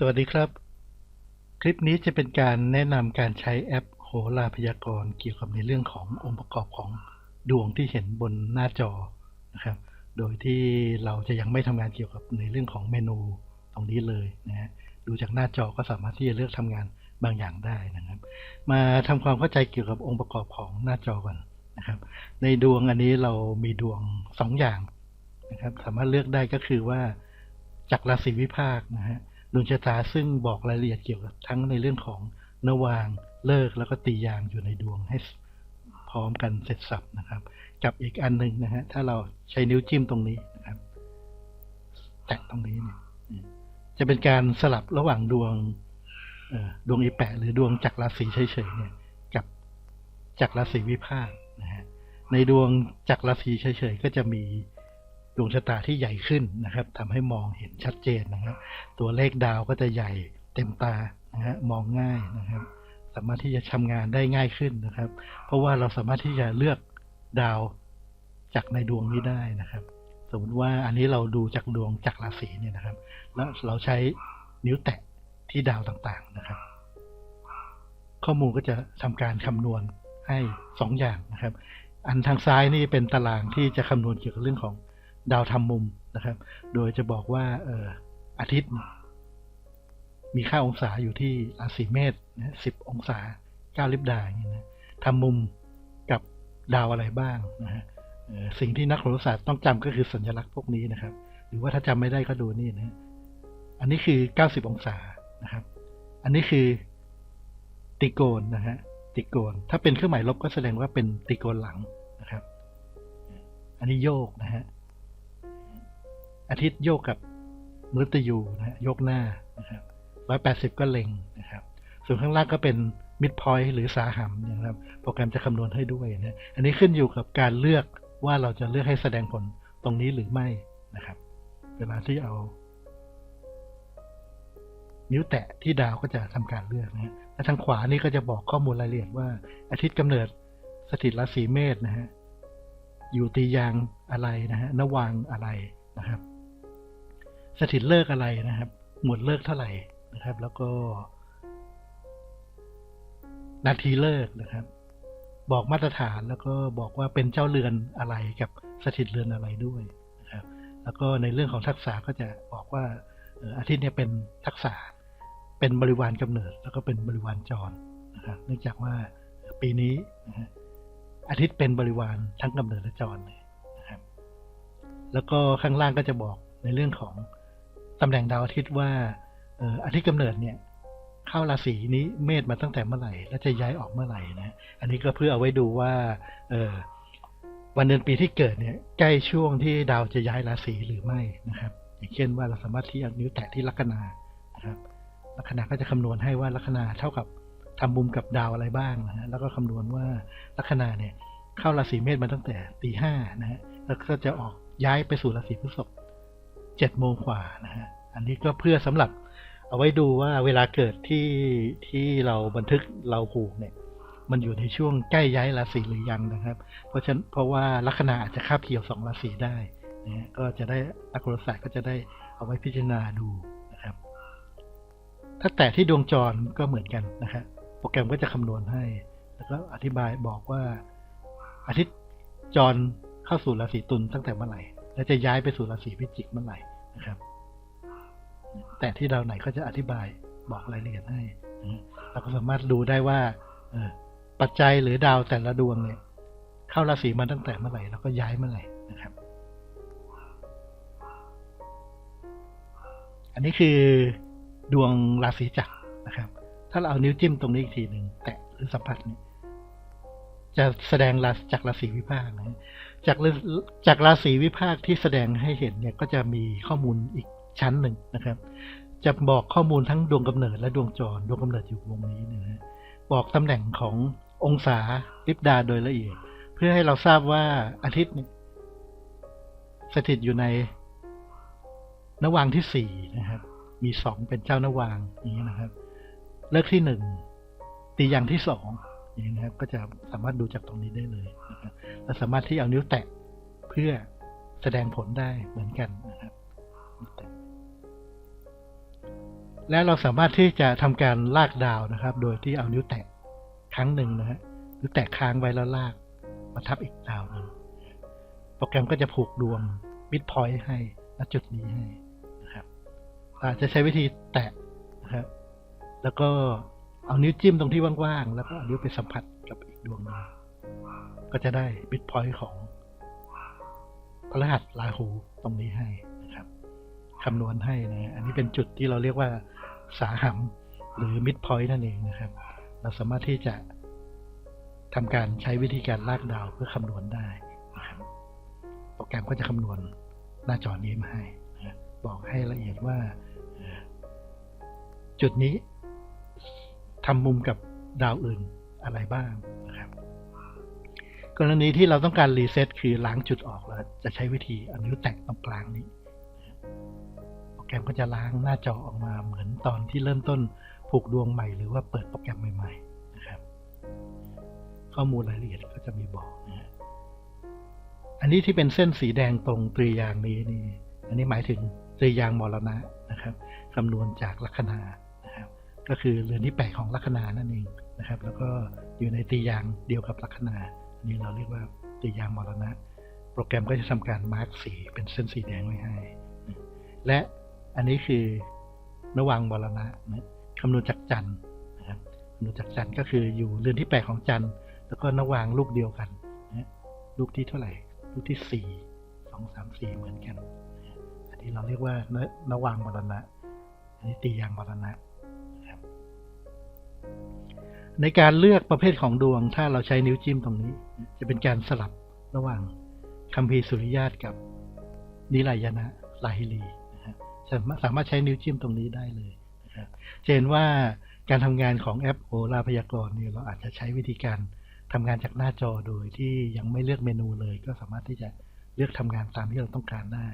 สวัสดีครับ คลิปนี้จะเป็นการแนะนำการใช้แอปโหราพยากรณ์เกี่ยวกับในเรื่องขององค์ประกอบของดวงที่เห็นบนหน้าจอนะครับ โดยที่เราจะยังไม่ทำงานเกี่ยวกับในเรื่องของเมนูตรงนี้เลยนะฮะดูจากหน้าจอก็สามารถที่จะเลือกทำงานบางอย่างได้นะครับ มาทำความเข้าใจเกี่ยวกับองค์ประกอบของหน้าจอก่อนนะครับ ในดวงอันนี้เรามีดวงสองอย่างนะครับ สามารถเลือกได้ก็คือว่าจากราศีวิภาคนะฮะ ดวงชะตาซึ่งบอกรายละเอียดเกี่ยวกับทั้งในเรื่องของนวางเลิกแล้วก็ตียามอยู่ในดวงให้พร้อมกันเสร็จสับนะครับ กับอีกอันหนึ่งนะฮะถ้าเราใช้นิ้วจิ้มตรงนี้นะครับ แตะตรงนี้เนี่ยจะเป็นการสลับระหว่างดวงดวงอีแปะหรือดวงจักรราศีเฉยๆเนี่ย กับจักรราศีวิภาคนะฮะในดวงจักรราศีเฉยๆก็จะมี ดวงชะตาที่ใหญ่ขึ้นนะครับทำให้มองเห็นชัดเจนนะครับ ตัวเลขดาวก็จะใหญ่เต็มตานะฮะมองง่ายนะครับ สามารถที่จะทำงานได้ง่ายขึ้นนะครับ เพราะว่าเราสามารถที่จะเลือกดาวจากในดวงนี้ได้นะครับ สมมติว่าอันนี้เราดูจากดวงจากราศีเนี่ยนะครับ แล้วเราใช้นิ้วแตะที่ดาวต่างๆนะครับ ข้อมูลก็จะทำการคำนวณให้สองอย่างนะครับ อันทางซ้ายนี่เป็นตารางที่จะคำนวณเกี่ยวกับเรื่องของ ดาวทำมุมนะครับ โดยจะบอกว่าเอออาทิตย์มีค่าองศาอยู่ที่ราศีเมษนะสิบองศาเก้าลิบดาอย่างนี้นะทำมุมกับดาวอะไรบ้างนะฮะออสิ่งที่นักโหราศาสตร์ต้องจำก็คือสัญลักษณ์พวกนี้นะครับ หรือว่าถ้าจำไม่ได้ก็ดูนี่นะ อันนี้คือ90องศานะครับ อันนี้คือติโกนนะฮะ ติโกน ถ้าเป็นเครื่องหมายลบก็แสดงว่าเป็นติโกนหลังนะครับ อันนี้โยกนะฮะ อาทิตย์โยกกับมฤตยูนะฮะโยกหน้านะครับร้อยแปดสิบก็เล็งนะครับ ส่วนข้างล่างก็เป็นมิดพอยต์หรือสาหัมนะครับ โปรแกรมจะคำนวณให้ด้วยนะอันนี้ขึ้นอยู่กับการเลือกว่าเราจะเลือกให้แสดงผลตรงนี้หรือไม่นะครับ เวลาที่เอา นิ้วแตะที่ดาวก็จะทำการเลือกนะฮะและทางขวานี่ก็จะบอกข้อมูลรายละเอียดว่า อาทิตย์กำเนิดสถิตราศีเมษนะฮะอยู่ตียางอะไรนะฮะนวางอะไรนะครับ สถิตเลิกอะไรนะครับ หมวดเลิกเท่าไหร่นะครับ แล้วก็ นาทีเลิกนะครับ บอกมาตรฐานแล้วก็บอกว่าเป็นเจ้าเรือนอะไรกับสถิตเรือนอะไรด้วยนะครับ แล้วก็ในเรื่องของทักษะก็จะบอกว่าอาทิตย์เนี่ยเป็นทักษะเป็นบริวารกำเนิด แล้วก็เป็นบริวารจรนะครับเนื่องจากว่าปีนี้นะอาทิตย์เป็นบริวารทั้งกำเนิดและจรเลยนะครับ แล้วก็ข้างล่างก็จะบอกในเรื่องของ ตำแหน่งดาวอาทิตย์ว่าอาทิตย์กำเนิดเนี่ยเข้าราศีนี้เมษมาตั้งแต่เมื่อไหร่ และจะย้ายออกเมื่อไหร่นะอันนี้ก็เพื่อเอาไว้ดูว่าเออวันเดือนปีที่เกิดเนี่ยใกล้ช่วงที่ดาวจะย้ายราศีหรือไม่นะครับ อย่างเช่นว่าเราสามารถที่เอานิ้วแตะที่ลัคนานะครับลัคนาก็จะคำนวณให้ว่าลัคนาเท่ากับทำมุมกับดาวอะไรบ้างนะฮะแล้วก็คำนวณว่าลัคนาเนี่ยเข้าราศีเมษมาตั้งแต่ตีห้านะฮะแล้วก็จะออกย้ายไปสู่ราศีพฤษภ เจ็ดโมงกว่านะฮะ อันนี้ก็เพื่อสำหรับเอาไว้ดูว่าเวลาเกิดที่ที่เราบันทึกเราผูกเนี่ย มันอยู่ในช่วงใกล้ย้ายราศีหรือยังนะครับ เพราะฉะนั้นเพราะว่าลัคนาอาจจะคาบเกี่ยวสองราศีได้นะฮะก็จะได้นักโรศาสตร์ก็จะได้เอาไว้พิจารณาดูนะครับ ถ้าแตะที่ดวงจรก็เหมือนกันนะครับโปรแกรมก็จะคำนวณให้ แล้วก็อธิบายบอกว่าอาทิตย์จรเข้าสู่ราศีตุลตั้งแต่เมื่อไหร่ และจะย้ายไปสู่ราศีพิจิกเมื่อไหร่นะครับ แต่ที่ดาวไหนก็จะอธิบายบอกรายละเอียดให้เราก็สามารถดูได้ว่าเอปัจจัยหรือดาวแต่ละดวงเนี่ย เข้าราศีมาตั้งแต่เมื่อไหร่แล้วก็ย้ายเมื่อไหร่นะครับ อันนี้คือดวงราศีจักรนะครับ ถ้าเราเอานิ้วจิ้มตรงนี้อีกทีหนึ่งแตะหรือสัมผัสเนี่ย จะแสดงราจากราศีวิภาคนะจากจากราศีวิภาคที่แสดงให้เห็นเนี่ยก็จะมีข้อมูลอีกชั้นหนึ่งนะครับ จะบอกข้อมูลทั้งดวงกำเนิดและดวงจรดวงกำเนิดอยู่วงนี้นะฮะบอกตำแหน่งขององศาลิบดาโดยละเอียด เพื่อให้เราทราบว่าอาทิตย์สถิตอยู่ในนวางที่สี่นะครับ มีสองเป็นเจ้านวางอย่างนี้นะครับ เลิกที่หนึ่งตีอย่างที่สอง นี้นะครับ ก็จะสามารถดูจากตรงนี้ได้เลยนะครับและสามารถที่เอานิ้วแตะเพื่อแสดงผลได้เหมือนกันนะครับ และเราสามารถที่จะทำการลากดาวนะครับ โดยที่เอานิ้วแตะครั้งหนึ่งนะฮะหรือแตะค้างไว้แล้วลากมาทับอีกดาวหนึ่งโปรแกรมก็จะผูกดวงมิดพอยต์ให้ณจุดนี้ให้นะครับอาจจะใช้วิธีแตะนะครับแล้วก็ เอานิ้วจิ้มตรงที่ว่างๆ แล้วก็เอานิ้วไปสัมผัสกับอีกดวงนึงก็จะได้มิดพอยต์ของพระรหัสราหูตรงนี้ให้นะครับคำนวณให้นะ อันนี้เป็นจุดที่เราเรียกว่าสาหัมหรือมิดพอยต์นั่นเองนะครับ เราสามารถที่จะทำการใช้วิธีการลากดาวเพื่อคำนวณได้นะครับโปรแกรมก็จะคำนวณหน้าจอนี้มาให้นะบอกให้ละเอียดว่าจุดนี้ ทำมุมกับดาวอื่นอะไรบ้างนะครับกรณีที่เราต้องการรีเซ็ตคือล้างจุดออกเราจะใช้วิธีเอานิ้วแตะตรงกลางนี้ โปรแกรมก็จะล้างหน้าจอออกมาเหมือนตอนที่เริ่มต้นผูกดวงใหม่หรือว่าเปิดโปรแกรมใหม่ๆนะครับ ข้อมูลรายละเอียดก็จะมีบอกนะอันนี้ที่เป็นเส้นสีแดงตรงตรียางนี้นี่ อันนี้หมายถึงตรียางมรณะนะครับคำนวณจากลัคนา ก็คือเรือนที่แปดของลัคนานั่นเองนะครับ แล้วก็อยู่ในตียางเดียวกับลัคนาอันนี้เราเรียกว่าตียางมรณะ โปรแกรมก็จะทำการมาร์กสีเป็นเส้นสีแดงไว้ให้ และอันนี้คือนวังมรณะนะคำนวณจากจันทร์นะครับคำนวณจากจันทร์ก็คืออยู่เรือนที่แปดของจันทร์แล้วก็นวางลูกเดียวกันนะลูกที่เท่าไหร่ ลูกที่สี่สองสามสี่เหมือนกัน อันนี้เราเรียกว่านวางมรณะอันนี้ตียางมรณะนะ ในการเลือกประเภทของดวง ถ้าเราใช้นิ้วจิ้มตรงนี้ จะเป็นการสลับระหว่างคัมภีร์สุริยาตกับนิรายณะลาฮิลีนะครับสามารถใช้นิ้วจิ้มตรงนี้ได้เลยนะครับจะเห็นว่าการทำงานของแอปโหราพยากรณ์เนี่ยเราอาจจะใช้วิธีการทำงานจากหน้าจอโดยที่ยังไม่เลือกเมนูเลย ก็สามารถที่จะเลือกทำงานตามที่เราต้องการได้